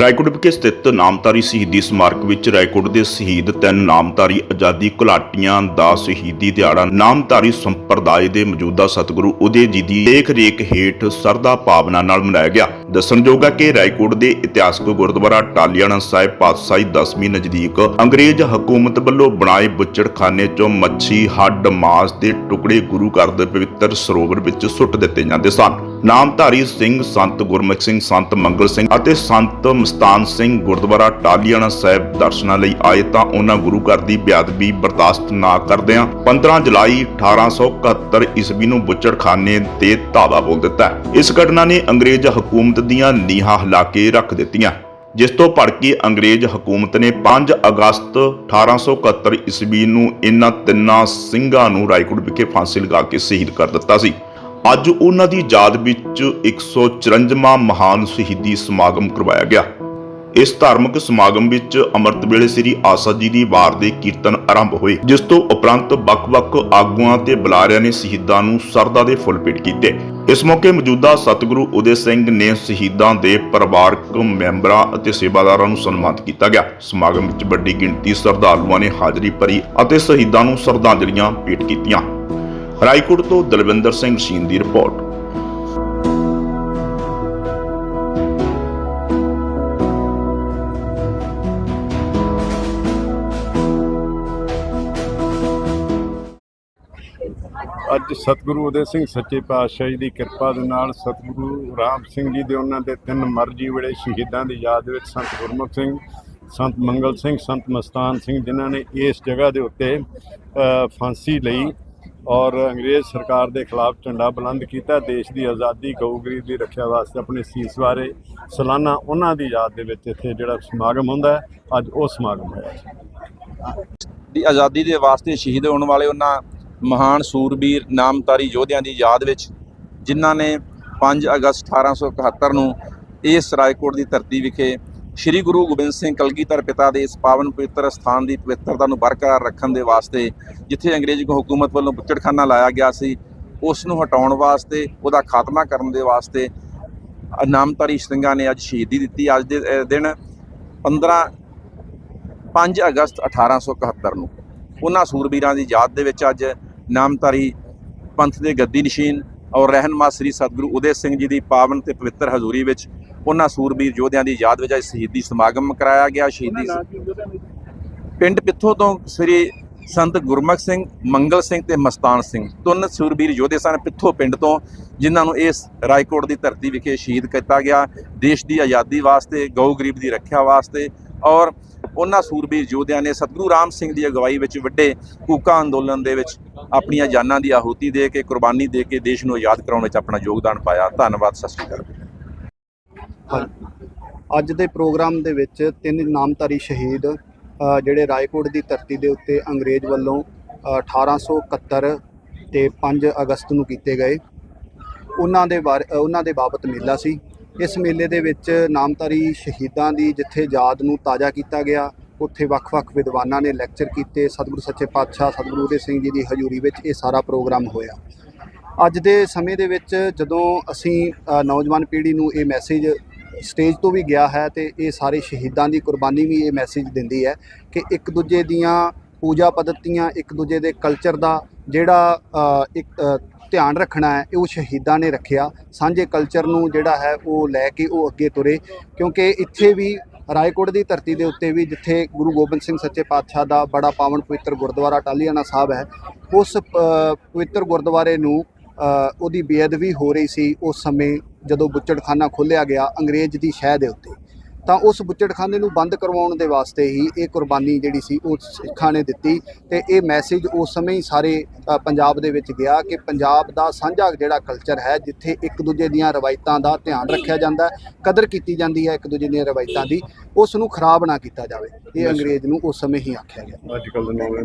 ਰਾਏਕੋਟ ਵਿਖੇ ਸਥਿਤ ਨਾਮਧਾਰੀ ਸ਼ਹੀਦੀ ਸਮਾਰਕ ਵਿੱਚ ਰਾਏਕੋਟ ਦੇ ਸ਼ਹੀਦ ਤਿੰਨ ਨਾਮਧਾਰੀ ਆਜ਼ਾਦੀ ਘੁਲਾਟੀਆਂ ਦਾ ਸ਼ਹੀਦੀ ਦਿਹਾੜਾ, ਨਾਮਧਾਰੀ ਸੰਪਰਦਾਇ ਦੇ ਮੌਜੂਦਾ ਸਤਿਗੁਰੂ ਉਦੇ ਜੀ ਦੀ ਦੇਖ-ਰੇਖ ਹੇਠ ਸਰਦਾ ਭਾਵਨਾ ਨਾਲ ਮਨਾਇਆ ਗਿਆ। ਦੱਸਣਯੋਗ ਹੈ ਕਿ ਰਾਏਕੋਟ ਦੇ ਇਤਿਹਾਸਕ ਗੁਰਦੁਆਰਾ ਟਾਲੀਆਣਾ ਸਾਹਿਬ ਪਾਤਸ਼ਾਹੀ ਦਸਵੀਂ ਨਜ਼ਦੀਕ ਅੰਗਰੇਜ਼ ਹਕੂਮਤ ਵੱਲੋਂ ਬਣਾਏ ਬੁੱਚੜਖਾਨੇ ਚੋਂ ਮੱਛੀ, ਹੱਡ, ਮਾਸ ਦੇ ਟੁਕੜੇ ਗੁਰੂ ਘਰ ਦੇ ਪਵਿੱਤਰ ਸਰੋਵਰ ਵਿੱਚ ਸੁੱਟ ਦਿੱਤੇ ਜਾਂਦੇ ਸਨ। ਨਾਮਧਾਰੀ ਸਿੰਘ ਸੰਤ ਗੁਰਮੁਖ ਸਿੰਘ, ਸੰਤ ਮੰਗਲ ਸਿੰਘ ਅਤੇ ਸੰਤ ਮਸਤਾਨ ਸਿੰਘ ਗੁਰਦੁਆਰਾ ਟਾਲੀਆਣਾ ਸਾਹਿਬ ਦਰਸ਼ਨਾਂ ਲਈ ਆਏ ਤਾਂ ਉਹਨਾਂ ਗੁਰੂ ਘਰ ਦੀ ਬੇਅਦਬੀ ਬਰਦਾਸ਼ਤ ਨਾ ਕਰਦਿਆਂ 15 ਜੁਲਾਈ 1871 ਈਸਵੀ ਨੂੰ ਬੁੱਚੜਖਾਨੇ ਤੇ ਧਾਵਾ ਬੋਲ ਦਿੱਤਾ। ਇਸ ਘਟਨਾ ਨੇ ਅੰਗਰੇਜ਼ ਹਕੂਮਤ ਦੀਆਂ ਨੀਹਾਂ ਹਿਲਾ ਕੇ ਰੱਖ ਦਿੱਤੀਆਂ, ਜਿਸ ਤੋਂ ਭੜਕੀ ਅੰਗਰੇਜ਼ ਹਕੂਮਤ ਨੇ 5 ਅਗਸਤ 1871 ਈਸਵੀ ਨੂੰ ਇਹਨਾਂ ਤਿੰਨਾਂ ਸਿੰਘਾਂ ਨੂੰ ਰਾਏਕੋਟ ਵਿਖੇ ਫਾਂਸੀ ਲਗਾ ਕੇ ਸ਼ਹੀਦ ਕਰ ਦਿੱਤਾ ਸੀ। ਅੱਜ ਉਹਨਾਂ ਦੀ ਯਾਦ ਵਿੱਚ 154ਵਾਂ ਮਹਾਨ ਸ਼ਹੀਦੀ ਸਮਾਗਮ ਕਰਵਾਇਆ ਗਿਆ। ਇਸ ਧਾਰਮਿਕ ਸਮਾਗਮ ਵਿੱਚ ਅੰਮ੍ਰਿਤ ਵੇਲੇ ਸ੍ਰੀ ਆਸਾ ਜੀ ਦੀ ਵਾਰ ਦੇ ਕੀਰਤਨ ਆਰੰਭ ਹੋਏ, ਜਿਸ ਤੋਂ ਉਪਰੰਤ ਵੱਖ-ਵੱਖ ਆਗੂਆਂ ਤੇ ਬੁਲਾਰਿਆਂ ਨੇ ਸ਼ਹੀਦਾਂ ਨੂੰ ਸਰਦਾ ਦੇ ਫੁੱਲ ਭੇਟ ਕੀਤੇ। ਇਸ ਮੌਕੇ ਮੌਜੂਦਾ ਸਤਿਗੁਰੂ ਉਦੇ ਸਿੰਘ ਨੇ ਸ਼ਹੀਦਾਂ ਦੇ ਪਰਿਵਾਰਕ ਮੈਂਬਰਾਂ ਅਤੇ ਸੇਵਾਦਾਰਾਂ ਨੂੰ ਸਨਮਾਨਿਤ ਕੀਤਾ ਗਿਆ। ਸਮਾਗਮ ਵਿੱਚ ਵੱਡੀ ਗਿਣਤੀ ਸ਼ਰਧਾਲੂਆਂ ਨੇ ਹਾਜ਼ਰੀ ਭਰੀ ਅਤੇ ਸ਼ਹੀਦਾਂ ਨੂੰ ਸ਼ਰਧਾਂਜਲੀਆਂ ਭੇਟ ਕੀਤੀਆਂ। ਰਾਏਕੋਟ ਤੋਂ ਦਲਵਿੰਦਰ ਸਿੰਘ ਸ਼ੀਨ ਦੀ ਰਿਪੋਰਟ। ਅੱਜ ਸਤਿਗੁਰੂ ਉਦੇ ਸਿੰਘ ਸੱਚੇ ਪਾਤਸ਼ਾਹ ਜੀ ਦੀ ਕਿਰਪਾ ਦੇ ਨਾਲ ਸਤਿਗੁਰੂ ਰਾਮ ਸਿੰਘ ਜੀ ਦੇ ਉਹਨਾਂ ਦੇ ਤਿੰਨ ਮਰਜ਼ੀ ਵੇਲੇ ਸ਼ਹੀਦਾਂ ਦੀ ਯਾਦ ਵਿੱਚ ਸੰਤ ਗੁਰਮੁਖ ਸਿੰਘ, ਸੰਤ ਮੰਗਲ ਸਿੰਘ, ਸੰਤ ਮਸਤਾਨ ਸਿੰਘ ਜਿਨ੍ਹਾਂ ਨੇ ਇਸ ਜਗ੍ਹਾ ਦੇ ਉੱਤੇ ਫਾਂਸੀ ਲਈ ਔਰ ਅੰਗਰੇਜ਼ ਸਰਕਾਰ ਦੇ ਖਿਲਾਫ ਝੰਡਾ ਬੁਲੰਦ ਕੀਤਾ, ਦੇਸ਼ ਦੀ ਆਜ਼ਾਦੀ, ਗਊਗਰੀ ਦੀ ਰੱਖਿਆ ਵਾਸਤੇ ਆਪਣੇ ਸੀਸ ਬਾਰੇ ਸਾਲਾਨਾ ਉਹਨਾਂ ਦੀ ਯਾਦ ਦੇ ਵਿੱਚ ਇੱਥੇ ਜਿਹੜਾ ਸਮਾਗਮ ਹੁੰਦਾ ਅੱਜ ਉਹ ਸਮਾਗਮ ਹੋਇਆ ਦੀ ਆਜ਼ਾਦੀ ਦੇ ਵਾਸਤੇ ਸ਼ਹੀਦ ਹੋਣ ਵਾਲੇ ਉਹਨਾਂ ਮਹਾਨ ਸੂਰਬੀਰ, ਨਾਮਤਾਰੀ ਯੋਧਿਆਂ ਦੀ ਯਾਦ ਵਿੱਚ, ਜਿਨ੍ਹਾਂ ਨੇ 5 ਅਗਸਤ 1871 ਨੂੰ ਇਸ ਰਾਏਕੋਟ ਦੀ ਧਰਤੀ ਵਿਖੇ ਸ੍ਰੀ ਗੁਰੂ ਗੋਬਿੰਦ ਸਿੰਘ ਕਲਗੀਧਰ ਪਿਤਾ ਦੇ ਇਸ ਪਾਵਨ ਪਵਿੱਤਰ ਸਥਾਨ ਦੀ ਪਵਿੱਤਰਤਾ ਨੂੰ ਬਰਕਰਾਰ ਰੱਖਣ ਦੇ ਵਾਸਤੇ ਜਿੱਥੇ ਅੰਗਰੇਜ਼ ਹਕੂਮਤ ਵੱਲੋਂ ਬੁੱਚੜਖਾਨਾ ਲਾਇਆ ਗਿਆ ਸੀ, ਉਸ ਨੂੰ ਹਟਾਉਣ ਵਾਸਤੇ, ਉਹਦਾ ਖਾਤਮਾ ਕਰਨ ਦੇ ਵਾਸਤੇ ਨਾਮਧਾਰੀ ਸਿੰਘਾਂ ਨੇ ਅੱਜ ਸ਼ਹੀਦੀ ਦਿੱਤੀ। ਅੱਜ ਦੇ ਦਿਨ 15 5 ਅਗਸਤ 1871 ਨੂੰ। ਉਹਨਾਂ ਸੂਰਬੀਰਾਂ ਦੀ ਯਾਦ ਦੇ ਵਿੱਚ ਅੱਜ ਨਾਮਧਾਰੀ ਪੰਥ ਦੇ ਗੱਦੀ ਨਸ਼ੀਨ ਔਰ ਰਹਿਨਮਾ ਸ੍ਰੀ ਸਤਿਗੁਰੂ ਉਦੇ ਸਿੰਘ ਜੀ ਦੀ ਪਾਵਨ ਤੇ ਪਵਿੱਤਰ ਹਜ਼ੂਰੀ ਵਿੱਚ ਉਹਨਾਂ ਸੂਰਬੀਰ ਯੋਧਿਆਂ ਦੀ ਯਾਦ ਵਿੱਚ ਅੱਜ ਸ਼ਹੀਦੀ ਸਮਾਗਮ ਕਰਾਇਆ ਗਿਆ। ਸ਼ਹੀਦੀ ਪਿੰਡ ਪਿੱਥੋਂ ਤੋਂ ਸ੍ਰੀ ਸੰਤ ਗੁਰਮੁਖ ਸਿੰਘ ਮੰਗਲ ਸਿੰਘ ਤੇ ਮਸਤਾਨ ਸਿੰਘ। ਤਿੰਨ ਸੂਰਬੀਰ ਯੋਧੇ ਸਨ ਪਿੱਥੋਂ ਪਿੰਡ ਤੋਂ ਜਿਨ੍ਹਾਂ ਨੂੰ ਇਸ ਰਾਏਕੋਟ ਦੀ ਧਰਤੀ ਵਿਖੇ ਸ਼ਹੀਦ ਕੀਤਾ ਗਿਆ। ਦੇਸ਼ ਦੀ ਆਜ਼ਾਦੀ ਵਾਸਤੇ ਗਊ ਗਰੀਬ ਦੀ ਰੱਖਿਆ ਵਾਸਤੇ ਔਰ ਉਹਨਾਂ ਸੂਰਬੀਰ ਯੋਧਿਆਂ ਨੇ ਸਤਿਗੁਰੂ ਰਾਮ ਸਿੰਘ ਦੀ ਅਗਵਾਈ ਵਿੱਚ ਵੱਡੇ ਕੂਕਾ ਅੰਦੋਲਨ ਦੇ ਵਿੱਚ ਆਪਣੀਆਂ ਜਾਨਾਂ ਦੀ ਆਹੂਤੀ ਦੇ ਕੇ ਕੁਰਬਾਨੀ ਦੇ ਕੇ ਦੇਸ਼ ਨੂੰ ਆਜ਼ਾਦ ਕਰਾਉਣ ਵਿੱਚ ਆਪਣਾ ਯੋਗਦਾਨ ਪਾਇਆ। ਧੰਨਵਾਦ ਸਤਿ ਸ਼੍ਰੀ ਅਕਾਲ। ਅੱਜ ਦੇ ਪ੍ਰੋਗਰਾਮ ਦੇ ਵਿੱਚ ਤਿੰਨ ਨਾਮਧਾਰੀ ਸ਼ਹੀਦ ਜਿਹੜੇ ਰਾਏਕੋਟ ਦੀ ਧਰਤੀ ਦੇ ਉੱਤੇ ਅੰਗਰੇਜ਼ ਵੱਲੋਂ ਅ, 1871 ਤੇ 5 ਅਗਸਤ ਨੂੰ ਕੀਤੇ ਗਏ। ਉਹਨਾਂ ਦੇ ਬਾਰੇ ਉਹਨਾਂ ਦੇ ਬਾਬਤ ਮੇਲਾ ਸੀ। ਇਸ ਮੇਲੇ ਦੇ ਵਿੱਚ ਨਾਮਧਾਰੀ ਸ਼ਹੀਦਾਂ ਦੀ ਜਿੱਥੇ ਯਾਦ ਨੂੰ ਤਾਜ਼ਾ ਕੀਤਾ ਗਿਆ ਉੱਥੇ ਵੱਖ-ਵੱਖ ਵਿਦਵਾਨਾਂ ਨੇ ਲੈਕਚਰ ਕੀਤੇ, ਸਤਿਗੁਰੂ ਸੱਚੇ ਪਾਤਸ਼ਾਹ, ਸਤਿਗੁਰੂ ਉਦੇ ਸਿੰਘ ਜੀ ਦੀ ਹਜ਼ੂਰੀ ਵਿੱਚ ਇਹ ਸਾਰਾ ਪ੍ਰੋਗਰਾਮ ਹੋਇਆ। ਅੱਜ ਦੇ ਸਮੇਂ ਦੇ ਵਿੱਚ ਜਦੋਂ ਅਸੀਂ ਨੌਜਵਾਨ ਪੀੜ੍ਹੀ ਨੂੰ ਇਹ ਮੈਸੇਜ ਸਟੇਜ ਤੋਂ ਵੀ ਗਿਆ ਹੈ ਤੇ ਇਹ ਸਾਰੇ ਸ਼ਹੀਦਾਂ ਦੀ ਕੁਰਬਾਨੀ ਵੀ ਇਹ ਮੈਸੇਜ ਦਿੰਦੀ ਹੈ ਕਿ ਇੱਕ ਦੂਜੇ ਦੀਆਂ ਪੂਜਾ ਪद्धਤੀਆਂ ਇੱਕ ਦੂਜੇ ਦੇ ਕਲਚਰ ਦਾ ਜਿਹੜਾ ਇੱਕ ਧਿਆਨ ਰੱਖਣਾ ਹੈ ਉਹ ਸ਼ਹੀਦਾਂ ਨੇ ਰੱਖਿਆ। ਸਾਂਝੇ ਕਲਚਰ ਨੂੰ ਜਿਹੜਾ ਹੈ ਉਹ ਲੈ ਕੇ ਉਹ ਅੱਗੇ ਤੁਰੇ, ਕਿਉਂਕਿ ਇੱਥੇ ਵੀ ਰਾਏਕੋਟ ਦੀ ਧਰਤੀ ਦੇ ਉੱਤੇ ਵੀ ਜਿੱਥੇ ਗੁਰੂ ਗੋਬਿੰਦ ਸਿੰਘ ਸੱਚੇ ਪਾਤਸ਼ਾਹ ਦਾ ਬੜਾ ਪਾਵਨ ਪਵਿੱਤਰ ਗੁਰਦੁਆਰਾ ਟਾਲੀਆਣਾ ਸਾਹਿਬ ਹੈ ਉਸ ਪਵਿੱਤਰ ਗੁਰਦੁਆਰੇ ਨੂੰ ਅ, ਉਹਦੀ ਬੇਅਦਬੀ ਹੋ ਰਹੀ ਸੀ ਉਸ ਸਮੇਂ ਜਦੋਂ ਬੁੱਚੜਖਾਨਾ ਖੋਲ੍ਹਿਆ ਗਿਆ ਅੰਗਰੇਜ਼ ਦੀ ਸ਼ਹਿ ਦੇ ਉੱਤੇ। ਤਾਂ ਉਸ ਬੁੱਚੜਖਾਨੇ ਨੂੰ ਬੰਦ ਕਰਵਾਉਣ ਦੇ ਵਾਸਤੇ ਹੀ ਇਹ ਕੁਰਬਾਨੀ ਜਿਹੜੀ ਸੀ ਉਹ ਸਿੱਖਾਂ ਨੇ ਦਿੱਤੀ ਤੇ ਇਹ ਮੈਸੇਜ ਉਸ ਸਮੇਂ ਹੀ ਸਾਰੇ ਪੰਜਾਬ ਦੇ ਵਿੱਚ ਗਿਆ ਕਿ ਪੰਜਾਬ ਦਾ ਸਾਂਝਾ ਜਿਹੜਾ ਕਲਚਰ ਹੈ ਜਿੱਥੇ ਇੱਕ ਦੂਜੇ ਦੀਆਂ ਰਵਾਇਤਾਂ ਦਾ ਧਿਆਨ ਰੱਖਿਆ ਜਾਂਦਾ ਕਦਰ ਕੀਤੀ ਜਾਂਦੀ ਹੈ ਇੱਕ ਦੂਜੇ ਦੀਆਂ ਰਵਾਇਤਾਂ ਦੀ ਉਸ ਨੂੰ ਖਰਾਬ ਨਾ ਕੀਤਾ ਜਾਵੇ। ਇਹ ਅੰਗਰੇਜ਼ ਨੂੰ ਉਸ ਸਮੇਂ ਹੀ ਆਖਿਆ ਗਿਆ।